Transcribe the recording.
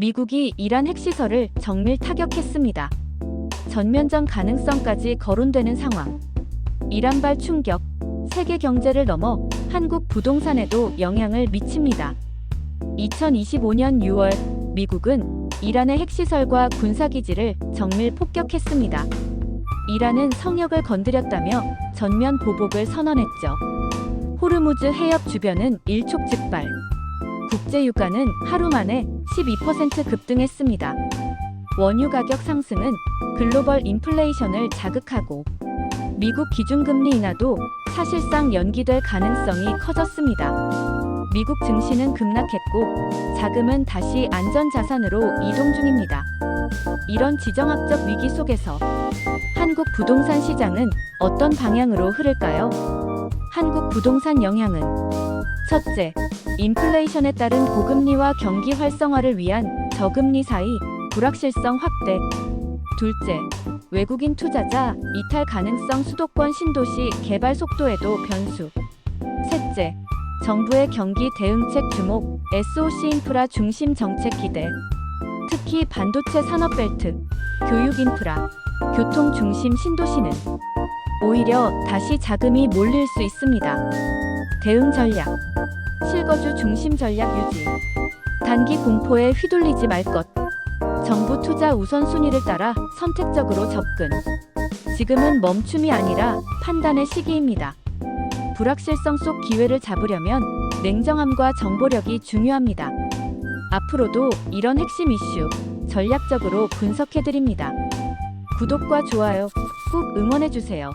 미국이 이란 핵시설을 정밀 타격했습니다. 전면전 가능성까지 거론되는 상황. 이란발 충격, 세계 경제를 넘어 한국 부동산에도 영향을 미칩니다. 2025년 6월 미국은 이란의 핵시설과 군사기지를 정밀 폭격했습니다. 이란은 성역을 건드렸다며 전면 보복을 선언했죠. 호르무즈 해협 주변은 일촉즉발. 국제 유가는 하루 만에 12% 급등했습니다. 원유 가격 상승은 글로벌 인플레이션을 자극하고 미국 기준금리 인하도 사실상 연기될 가능성이 커졌습니다. 미국 증시는 급락했고 자금은 다시 안전자산으로 이동 중입니다. 이런 지정학적 위기 속에서 한국 부동산 시장은 어떤 방향으로 흐를까요? 한국 부동산 영향은 첫째, 인플레이션에 따른 고금리와 경기 활성화를 위한 저금리 사이 불확실성 확대. 둘째, 외국인 투자자 이탈 가능성 수도권 신도시 개발 속도에도 변수. 셋째, 정부의 경기 대응책 주목, SOC 인프라 중심 정책 기대. 특히 반도체 산업 벨트, 교육 인프라, 교통 중심 신도시는 오히려 다시 자금이 몰릴 수 있습니다. 대응 전략, 실거주 중심 전략 유지. 단기 공포에 휘둘리지 말 것. 정부 투자 우선순위를 따라 선택적으로 접근. 지금은 멈춤이 아니라 판단의 시기입니다. 불확실성 속 기회를 잡으려면 냉정함과 정보력이 중요합니다. 앞으로도 이런 핵심 이슈 전략적으로 분석해드립니다. 구독과 좋아요 꾹 응원해주세요.